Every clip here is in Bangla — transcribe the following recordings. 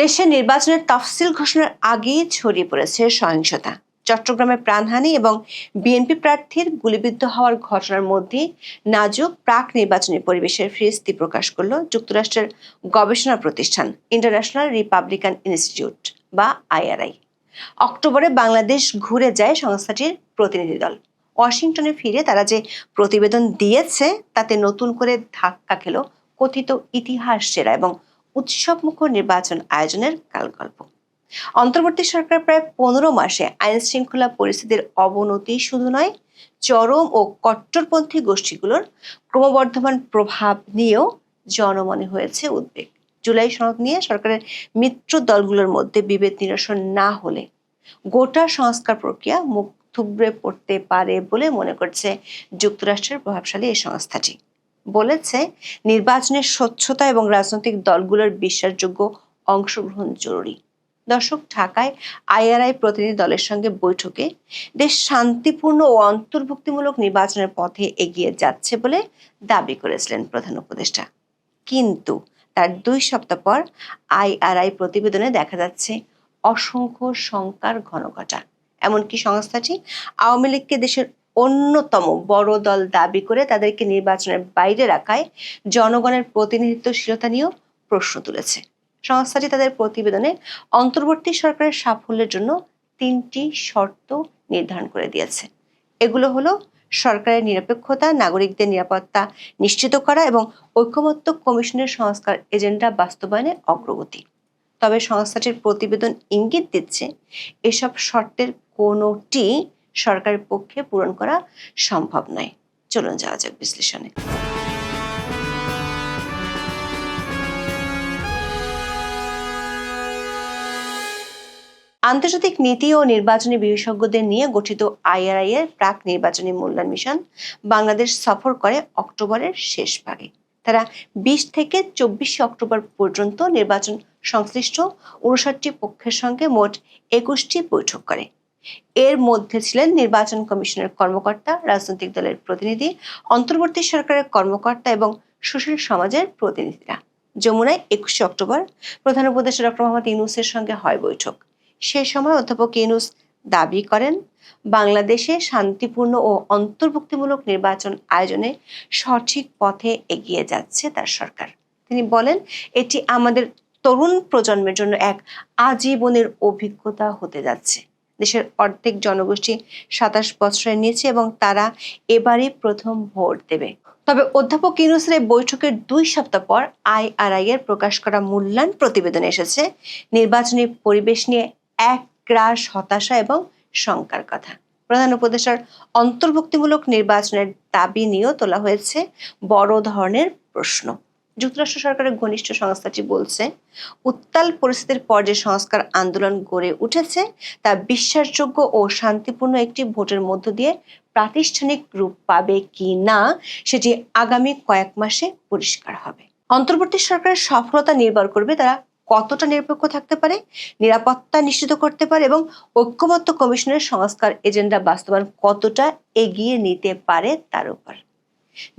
দেশে নির্বাচনের তফসিল ঘোষণার আগেই ছড়িয়ে পড়েছে সহিংসতা। চট্টগ্রামে প্রাণহানি এবং বিএনপি প্রার্থীর গুলিবিদ্ধ হওয়ার ঘটনার মধ্যে নাজুক প্রাক নির্বাচনী পরিবেশের ফিরিস্তি প্রকাশ করল যুক্তরাষ্ট্রের গবেষণা প্রতিষ্ঠান, ইন্টারন্যাশনাল রিপাবলিকান ইনস্টিটিউট, বা আইআরআই। অক্টোবরে বাংলাদেশ ঘুরে যায় সংস্থাটির প্রতিনিধি দল। ওয়াশিংটনে ফিরে তারা যে প্রতিবেদন দিয়েছে, তাতে নতুন করে ধাক্কা খেল কথিত ইতিহাস সেরা এবং উৎসবমুখর নির্বাচন আয়োজনের কালগল্প অন্তর্বর্তী সরকার প্রায় পনেরো মাসে আইন শৃঙ্খলা পরিস্থিতির অবনতি শুধু নয়, চরম ও কট্টরপন্থী গোষ্ঠীগুলোর ক্রমবর্ধমান প্রভাব নিয়েও জনমনে হয়েছে উদ্বেগ। জুলাই সনদ নিয়ে সরকারের মিত্র দলগুলোর মধ্যে বিভেদ নিরসন না হলে গোটা সংস্কার প্রক্রিয়া মুখ থুবড়ে পড়তে পারে বলে মনে করছে যুক্তরাষ্ট্রের প্রভাবশালী এই সংস্থাটি। বলেছে, নির্বাচনের স্বচ্ছতা এবং রাজনৈতিক দলগুলোর বিশ্বাসযোগ্য অংশগ্রহণ জরুরি। দর্শক, ঢাকায় আইআরআই প্রতিনিধি দলের সঙ্গে বৈঠকে দেশ শান্তিপূর্ণ ও অন্তর্ভুক্তিমূলক নির্বাচনের পথে এগিয়ে যাচ্ছে বলে দাবি করেছিলেন প্রধান উপদেষ্টা। কিন্তু তার দুই সপ্তাহ পর আইআরআই প্রতিবেদনে দেখা যাচ্ছে অসংখ্য শঙ্কার ঘনঘটা। এমনকি সংস্থাটি আওয়ামী লীগকে দেশের অন্যতম বড় দল দাবি করে তাদেরকে নির্বাচনের বাইরে রাখায় জনগণের প্রতিনিধিত্বশীলতা নিয়েও প্রশ্ন তুলেছে। সংস্থাটি তাদের প্রতিবেদনে অন্তর্বর্তী সরকারের সাফল্যের জন্য তিনটি শর্ত নির্ধারণ করে দিয়েছে। এগুলো হলো সরকারের নিরপেক্ষতা, নাগরিকদের নিরাপত্তা নিশ্চিত করা এবং ঐক্যমত্য কমিশনের সংস্কার এজেন্ডা বাস্তবায়নে অগ্রগতি। তবে সংস্থাটির প্রতিবেদন ইঙ্গিত দিচ্ছে, এসব শর্তের কোনোটি সরকারের পক্ষে পূরণ করা সম্ভব নয়। চলুন যাওয়া যাক বিশ্লেষণে। আন্তর্জাতিক নীতি ও নির্বাচনী বিশেষজ্ঞদের নিয়ে গঠিত আইআরআই এর প্রাক নির্বাচনী মূল্যায়ন মিশন বাংলাদেশ সফর করে অক্টোবরের শেষ ভাগে। তারা বিশ থেকে চব্বিশে অক্টোবর পর্যন্ত নির্বাচন সংশ্লিষ্ট উনষাটটি পক্ষের সঙ্গে মোট একুশটি বৈঠক করে। এর মধ্যে ছিলেন নির্বাচন কমিশনের কর্মকর্তা, রাজনৈতিক দলের প্রতিনিধি, অন্তর্বর্তী সরকারের কর্মকর্তা এবং সুশীল সমাজের প্রতিনিধিরা। যমুনায় একুশে অক্টোবর প্রধান উপদেষ্টা ডক্টর মোহাম্মদ ইউনুসের সঙ্গে হয় বৈঠক। সে সময় অধ্যাপক ইউনুস দাবি করেন, বাংলাদেশে শান্তিপূর্ণ ও অন্তর্ভুক্তিমূলক নির্বাচন আয়োজনে সঠিক পথে এগিয়ে যাচ্ছে তার সরকার। তিনি বলেন, এটি আমাদের তরুণ প্রজন্মের জন্য এক আজীবনের অভিজ্ঞতা হতে যাচ্ছে। দেশের অর্ধেক জনগোষ্ঠী সাতাশ বছরের নিচে এবং তারা এবারই প্রথম ভোট দেবে। তবে অধ্যাপক ইউনুসের বৈঠকের দুই সপ্তাহ পর আইআরআই এর প্রকাশ করা মূল্যায়ন প্রতিবেদন এসেছে। নির্বাচনী পরিবেশ নিয়ে এক গ্রাস হতাশা এবং শঙ্কার কথা। প্রধান উপদেষ্টার অন্তর্ভুক্তিমূলক নির্বাচনের দাবি নিয়েও তোলা হয়েছে বড় ধরনের প্রশ্ন। যুক্তরাষ্ট্র সরকারের ঘনিষ্ঠ সংস্থাটি বলছে, উত্তাল পরিস্থিতির পর যে সংস্কার আন্দোলন গড়ে উঠেছে, তা বিশ্বাসযোগ্য ও শান্তিপূর্ণ একটি ভোটের মধ্য দিয়ে প্রাতিষ্ঠানিক রূপ পাবে কি না, সেটি আগামী কয়েক মাসে পরিষ্কার হবে। অন্তর্বর্তী সরকারের সফলতা নির্ভর করবে তারা কতটা নিরপেক্ষ থাকতে পারে, নিরাপত্তা নিশ্চিত করতে পারে এবং ঐক্যমত্য কমিশনের সংস্কার এজেন্ডা বাস্তবায়ন কতটা এগিয়ে নিতে পারে তার উপর।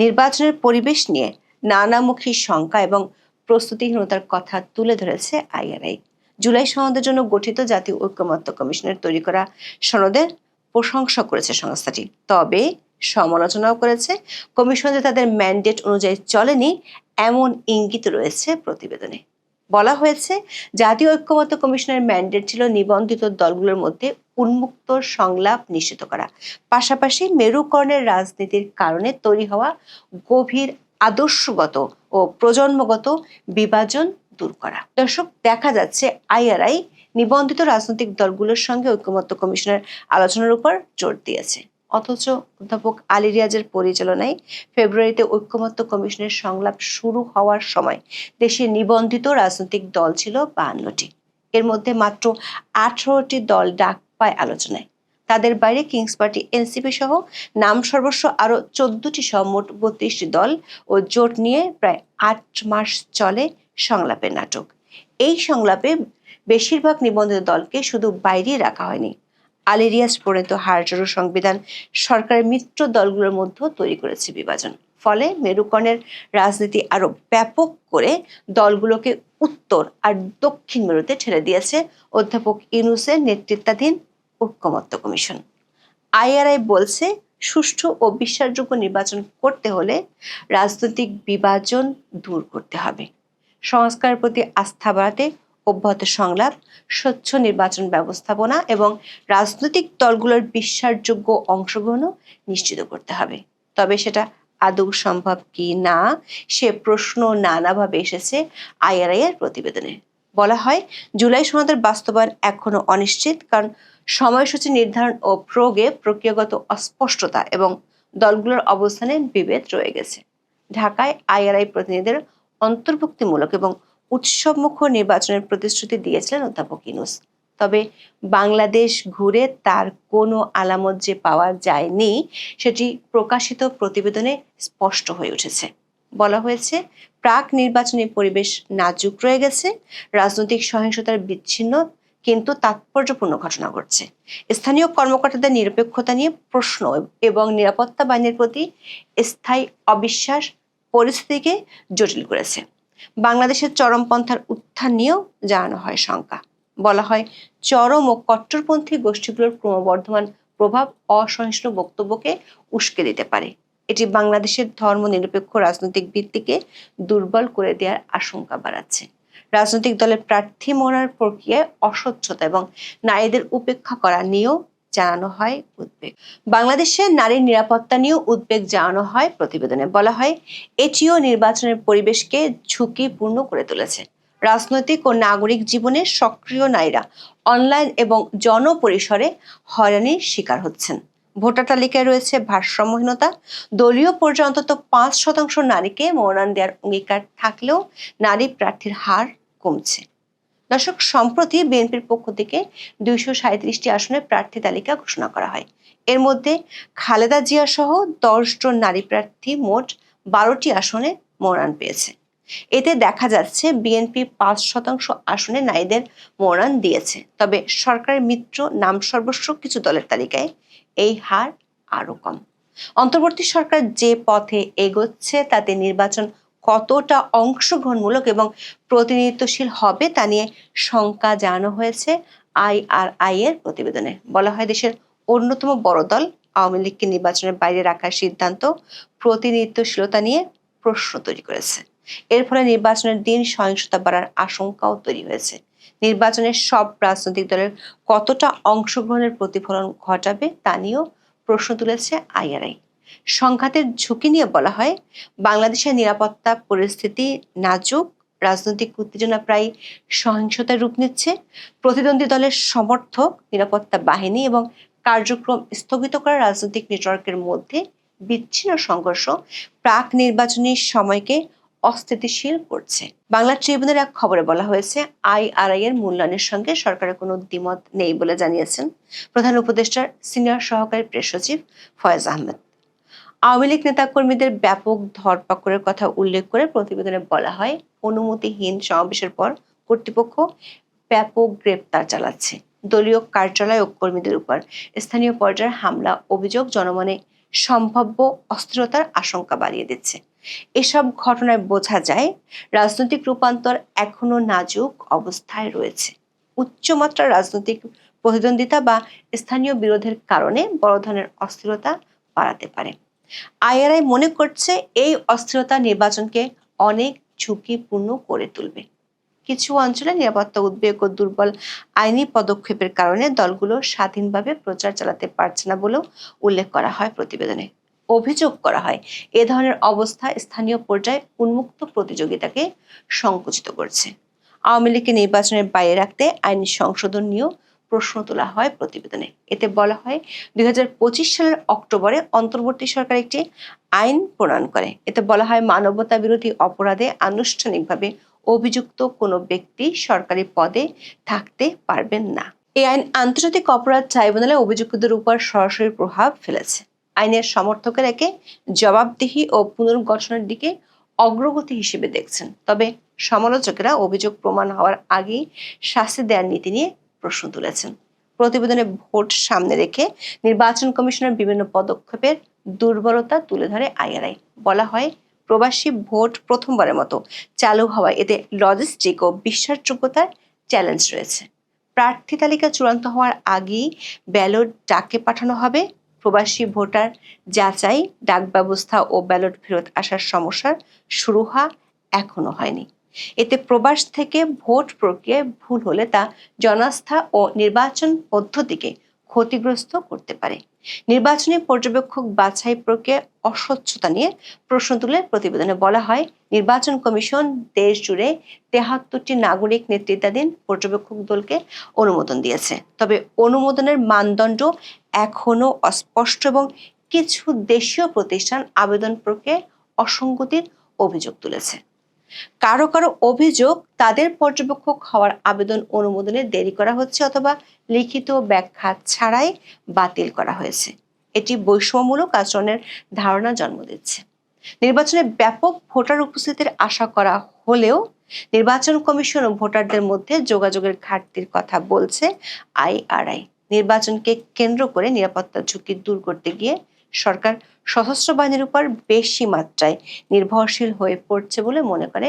নির্বাচনের পরিবেশ নিয়ে নানামুখী শঙ্কা এবং প্রস্তুতিহীনতার কথা তুলে ধরেছে আইআরআই। জুলাই সনদের জন্য গঠিত জাতীয় ঐক্যমত্য কমিশনের তৈরি করা সনদের প্রশংসা করেছে সংস্থাটি। তবে সমালোচনাও করেছে, কমিশন যে তাদের ম্যান্ডেট অনুযায়ী চলেনি, এমন ইঙ্গিত রয়েছে প্রতিবেদনে। বলা হয়েছে, জাতীয় ঐক্যমত্য কমিশনের ম্যান্ডেট ছিল নিবন্ধিত দলগুলোর মধ্যে উন্মুক্ত সংলাপ নিশ্চিত করা। পাশাপাশি মেরুকরণের রাজনীতির কারণে তৈরি হওয়া গভীর আদর্শগত ও প্রজন্মগত বিভাজন দূর করা। দর্শক, দেখা যাচ্ছে আইআরআই নিবন্ধিত রাজনৈতিক দলগুলোর সঙ্গে ঐক্যমত্য কমিশনের আলোচনার উপর জোর দিয়েছে। অথচ অধ্যাপক আলী রিয়াজের পরিচালনায় ফেব্রুয়ারিতে ঐক্যমত্য কমিশনের সংলাপ শুরু হওয়ার সময় দেশে নিবন্ধিত রাজনৈতিক দল ছিল বাহান্নটি এর মধ্যে মাত্র আঠারোটি দল ডাক পায় আলোচনায়। তাদের বাইরে কিংস পার্টি এনসিপি সহ নাম সর্বস্ব আরও চোদ্দটি সহ মোট বত্রিশটি দল ও জোট নিয়ে প্রায় আট মাস চলে সংলাপের নাটক। এই সংলাপে বেশিরভাগ নিবন্ধিত দলকে শুধু বাইরেই রাখা হয়নি। আলেরিয়াস প্রণীত হারজোড়ো সংবিধান সরকারের মিত্র দলগুলোর মধ্যেও তৈরি করেছে বিভাজন। ফলে মেরুকরণের রাজনীতি আরও ব্যাপক করে দলগুলোকে উত্তর আর দক্ষিণ মেরুতে ঠেলে দিয়েছে অধ্যাপক ইউনুসের নেতৃত্বাধীন ঐক্যমত্য কমিশন। আইআরআই বলছে, সুষ্ঠু ও বিশ্বাসযোগ্য নির্বাচন করতে হলে রাজনৈতিক বিভাজন দূর করতে হবে। সংস্কারের প্রতি আস্থা বাড়াতে অব্যাহত সংলাপ, স্বচ্ছ নির্বাচন ব্যবস্থাপনা এবং রাজনৈতিক দলগুলোর বিশ্বাসযোগ্য অংশগ্রহণও নিশ্চিত করতে হবে। তবে সেটা আদৌ সম্ভব কি না, সে প্রশ্ন নানাভাবে এসেছে আইআরআই এর প্রতিবেদনে। বলা হয়, জুলাই সনদের বাস্তবায়ন এখনও অনিশ্চিত কারণ সময়সূচি নির্ধারণ ও প্রয়োগে প্রক্রিয়াগত অস্পষ্টতা এবং দলগুলোর অবস্থানে বিভেদ রয়ে গেছে। ঢাকায় আইআরআই প্রতিনিধিদের অন্তর্ভুক্তিমূলক এবং উৎসবমুখ নির্বাচনের প্রতিশ্রুতি দিয়েছিলেন অধ্যাপক ইনুস। তবে বাংলাদেশ ঘুরে তার কোনো আলামত যে পাওয়া যায়নি, সেটি প্রকাশিত প্রতিবেদনে স্পষ্ট হয়ে উঠেছে। বলা হয়েছে, প্রাক নির্বাচনী পরিবেশ নাজুক রয়ে গেছে, রাজনৈতিক সহিংসতার বিচ্ছিন্ন কিন্তু তাৎপর্যপূর্ণ ঘটনা ঘটছে। স্থানীয় কর্মকর্তাদের নিরপেক্ষতা নিয়ে প্রশ্ন এবং নিরাপত্তা বাহিনীর প্রতি স্থায়ী অবিশ্বাস পরিস্থিতিকে জটিল করেছে। বাংলাদেশের চরমপন্থার উত্থান নিয়েও জানানো হয় শঙ্কা। বলা হয়, চরম ও কট্টরপন্থী গোষ্ঠীগুলোর ক্রমবর্ধমান প্রভাব অসহিষ্ণু বক্তব্যকে উস্কে দিতে পারে। এটি বাংলাদেশের ধর্ম নিরপেক্ষ রাজনৈতিক ভিত্তিকে দুর্বল করে দেওয়ার আশঙ্কা বাড়াচ্ছে। রাজনৈতিক দলের প্রার্থী মনোনয়ন প্রক্রিয়ায় অস্বচ্ছতা এবং নারীদের উপেক্ষা করা নিয়েও জানানো হয় উদ্বেগ। বাংলাদেশে নারীর নিরাপত্তা নিয়েও উদ্বেগ জানানো হয় প্রতিবেদনে। বলা হয়, এটিও নির্বাচনের পরিবেশকে ঝুঁকিপূর্ণ করে তুলেছে। রাজনৈতিক ও নাগরিক জীবনে সক্রিয় নারীরা অনলাইন এবং জনপরিসরে হয়রানির শিকার হচ্ছেন। ভোটার তালিকায় রয়েছে ভারসাম্যহীনতা। দলীয় পর্যায়ে অন্তত পাঁচ শতাংশ নারীকে মনোনয়ন দেওয়ার অঙ্গীকার থাকলেও নারী প্রার্থীর হার কমছে। দর্শক, সম্প্রতি বিএনপির পক্ষ থেকে দুইশো সাঁত্রিশটি আসনে প্রার্থী তালিকা ঘোষণা করা হয়। এর মধ্যে খালেদা জিয়া সহ দশজন নারী প্রার্থী মোট বারোটি আসনে মনোনয়ন পেয়েছে। এতে দেখা যাচ্ছে বিএনপি পাঁচ শতাংশ আসনে নারীদের মনোনয়ন দিয়েছে। তবে সরকারের মিত্র নাম সর্বস্ব কিছু দলের তালিকায় এই হার আরও কম। অন্তর্বর্তী সরকার যে পথে এগোচ্ছে তাতে নির্বাচন কতটা অংশগ্রহণমূলক এবং প্রতিনিধিত্বশীল হবে তা নিয়ে শঙ্কা জানানো হয়েছে আইআরআই এর প্রতিবেদনে। বলা হয়, দেশের অন্যতম বড় দল আওয়ামী লীগকে নির্বাচনের বাইরে রাখার সিদ্ধান্ত প্রতিনিধিত্বশীলতা নিয়ে প্রশ্ন তৈরি করেছে। এর ফলে নির্বাচনের দিন সহিংসতা বাড়ার আশঙ্কাও তৈরি হয়েছে। নির্বাচনের সব রাজনৈতিক দলের কতটা অংশগ্রহণের প্রতিফলন ঘটাবে তা নিয়েও প্রশ্ন তুলেছে আইআরআই। সংঘাতের ঝুঁকি নিয়ে বলা হয়। বাংলাদেশের নিরাপত্তা, পরিস্থিতি নাজুক, রাজনৈতিক উত্তেজনা প্রায় সহিংসতার রূপ নিচ্ছে। প্রতিদ্বন্দ্বী দলের সমর্থক, নিরাপত্তা বাহিনী এবং কার্যক্রম স্থগিত করা রাজনৈতিক নেটওয়ার্কের মধ্যে বিচ্ছিন্ন সংঘর্ষ প্রাক নির্বাচনী সময়কে অস্থিতিশীল করছে। বাংলা ট্রিবিউনের এক খবরে বলা হয়েছে, আইআরআই এর মূল্যায়নের সঙ্গে সরকারের কোনো দ্বিমত নেই বলে জানিয়েছেন প্রধান উপদেষ্টার সিনিয়র সহকারী প্রেস সচিব ফয়েজ আহমেদ। আওয়ামী লীগ নেতাকর্মীদের ব্যাপক ধরপাকড়ের কথা উল্লেখ করে প্রতিবেদনে বলা হয়, অনুমতিহীন সমাবেশের পর কর্তৃপক্ষ ব্যাপক গ্রেপ্তার চালাচ্ছে। দলীয় কার্যালয় ও কর্মীদের উপর স্থানীয় পর্যায়ের হামলা, অভিযোগ, জনমনে সম্ভাব্য অস্থিরতার আশঙ্কা বাড়িয়ে দিচ্ছে। এসব ঘটনায় বোঝা যায়, রাজনৈতিক রূপান্তর এখনও নাজুক অবস্থায় রয়েছে। উচ্চমাত্রার রাজনৈতিক প্রতিদ্বন্দ্বিতা বা স্থানীয় বিরোধের কারণে বড় ধরনের অস্থিরতা বাড়াতে পারে। আইআরআই মনে করছে এই অস্থিরতা নির্বাচনকে অনেক ঝুঁকিপূর্ণ করে তুলবে। কিছু অঞ্চলে নিরাপত্তা উদ্বেগ ও দুর্বল আইনি পদক্ষেপের কারণে দলগুলো স্বাধীনভাবে প্রচার চালাতে পারছে না বলেও উল্লেখ করা হয় প্রতিবেদনে। অভিযোগ করা হয়, এ ধরনের অবস্থা স্থানীয় পর্যায়ে উন্মুক্ত প্রতিযোগিতাকে সংকুচিত করছে। আওয়ামী লীগকে নির্বাচনের বাইরে রাখতে আইনি সংশোধন নিয়েও প্রশ্ন তোলা হয় প্রতিবেদনে। এতে বলা হয়, দুই হাজার পঁচিশ সালের অক্টোবরে অন্তর্বর্তী সরকার একটি আইন প্রণয়ন করে। এতে বলা হয়, মানবতা বিরোধী অপরাধে আনুষ্ঠানিকভাবে অভিযুক্ত কোনো ব্যক্তি সরকারি পদে থাকতে পারবেন না। এই আইন আন্তর্জাতিক অপরাধ ট্রাইব্যুনালে অভিযুক্তদের উপর সরাসরি প্রভাব ফেলেছে। আইনের সমর্থকের একে জবাবদিহি ও পুনর্গঠনের দিকে অগ্রগতি হিসেবে দেখছেন। তবে সমালোচকেরা অভিযোগ প্রমাণ হওয়ার আগেই শাস্তি দেওয়ার নীতি নিয়ে প্রশ্ন তুলেছেন। প্রতিবেদনে ভোট সামনে রেখে নির্বাচন কমিশনের বিভিন্ন পদক্ষেপের দুর্বলতা তুলে ধরে আইআরআই। বলা হয়, প্রবাসী ভোট প্রথমবারের মতো চালু হওয়ায় এতে লজিস্টিক ও বিশ্বাসযোগ্যতার চ্যালেঞ্জ রয়েছে। প্রার্থী তালিকা চূড়ান্ত হওয়ার আগেই ব্যালট ডাকে পাঠানো হবে। প্রবাসী ভোটার যাচাই ডাক ব্যবস্থা ও ব্যালট ফেরত আসার সমস্যার শুরু হওয়া এখনও হয়নি। এতে প্রবাস থেকে ভোট প্রক্রিয়ায় ভুল হলে তা জনাস্থা ও নির্বাচন পদ্ধতিকে ক্ষতিগ্রস্ত করতে পারে। নির্বাচনী পর্যবেক্ষক বাছাই প্রক্রিয়া অস্বচ্ছতা নিয়ে প্রশ্ন তুলে প্রতিবেদনে বলা হয়, নির্বাচন কমিশন দেশ জুড়ে তেহাত্তরটি নাগরিক নেতৃত্বাধীন পর্যবেক্ষক দলকে অনুমোদন দিয়েছে। তবে অনুমোদনের মানদণ্ড এখনও অস্পষ্ট এবং কিছু দেশীয় প্রতিষ্ঠান আবেদন প্রক্রিয়ায় অসঙ্গতির অভিযোগ তুলেছে। কারও কারও অভিযোগ তাদের পর্যবেক্ষক হওয়ার আবেদন অনুমোদনে দেরি করা হচ্ছে অথবা লিখিত ব্যাখ্যা ছাড়াই বাতিল করা হয়েছে। এটি বৈষম্যমূলক আচরণের ধারণা জন্ম দিচ্ছে। নির্বাচনে ব্যাপক ভোটার উপস্থিতির আশা করা হলেও নির্বাচন কমিশন ও ভোটারদের মধ্যে যোগাযোগের ঘাটতির কথা বলছে আইআরআই। নির্বাচনকে কেন্দ্র করে নিরাপত্তা ঝুঁকি দূর করতে গিয়ে সরকার সশস্ত্র বাহিনীর উপর বেশি মাত্রায় নির্ভরশীল হয়ে পড়ছে বলে মনে করে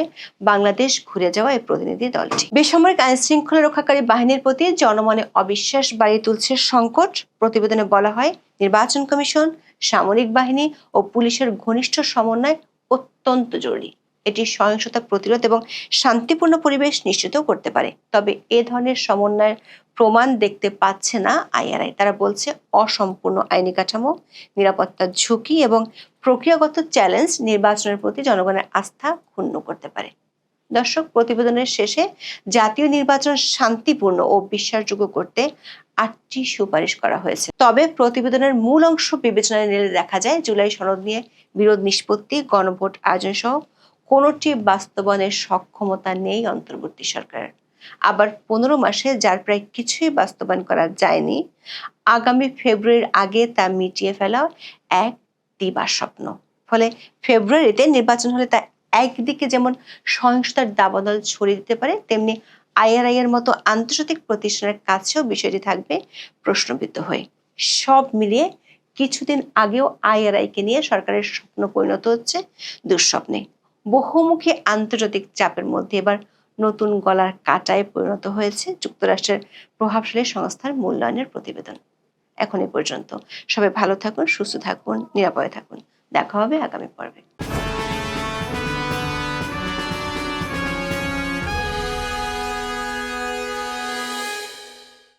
বাংলাদেশ ঘুরে যাওয়া এই প্রতিনিধি দলটি। বেসামরিক আইন শৃঙ্খলা রক্ষাকারী বাহিনীর প্রতি জনমনে অবিশ্বাস বাড়িয়ে তুলছে সংকট, প্রতিবেদনে বলা হয় নির্বাচন কমিশন, সামরিক বাহিনী ও পুলিশের ঘনিষ্ঠ সমন্বয় অত্যন্ত জরুরি। এটি সহিংসতা প্রতিরোধ এবং শান্তিপূর্ণ পরিবেশ নিশ্চিত করতে পারে। তবে এ ধরনের সমন্বয়ের প্রমাণ দেখতে পাচ্ছে না আইআরআই। তারা বলছে, অসম্পূর্ণ আইনি কাঠামো নিরাপত্তার ঝুঁকি এবং প্রক্রিয়াগত চ্যালেঞ্জ নির্বাচনের প্রতি জনগণের আস্থা ক্ষুণ্ণ করতে পারে। দর্শক, প্রতিবেদনের শেষে জাতীয় নির্বাচন শান্তিপূর্ণ ও বিশ্বাসযোগ্য করতে আটটি সুপারিশ করা হয়েছে। তবে প্রতিবেদনের মূল অংশ বিবেচনায় নিলে দেখা যায়, জুলাই সনদ নিয়ে বিরোধ নিষ্পত্তি, গণভোট আয়োজন সহ কোনোটি বাস্তবায়নের সক্ষমতা নেই অন্তর্বর্তী সরকারের। আবার পনেরো মাসে যার প্রায় কিছুই বাস্তবায়ন করা যায়নি, আগামী ফেব্রুয়ারির আগে তা মিটিয়ে ফেলা এক দিবার স্বপ্ন। ফলে ফেব্রুয়ারিতে নির্বাচন হলে তা একদিকে যেমন সহিংসতার দাবানল ছড়িয়ে দিতে পারে, তেমনি আইআরআই এর মতো আন্তর্জাতিক প্রতিষ্ঠানের কাছেও বিষয়টি থাকবে প্রশ্নবিদ্ধ হয়ে। সব মিলিয়ে কিছুদিন আগেও আইআরআই কে নিয়ে সরকারের স্বপ্ন পরিণত হচ্ছে দুঃস্বপ্নে। বহুমুখী আন্তর্জাতিক চাপের মধ্যে এবার নতুন গলার কাটায় পরিণত হয়েছে যুক্তরাষ্ট্রের প্রভাবশালী সংস্থার মূল্যায়নের প্রতিবেদন। এখন এ পর্যন্ত। সবাই ভালো থাকুন, সুস্থ থাকুন, নিরাপদে থাকুন। দেখা হবে আগামী পর্বে।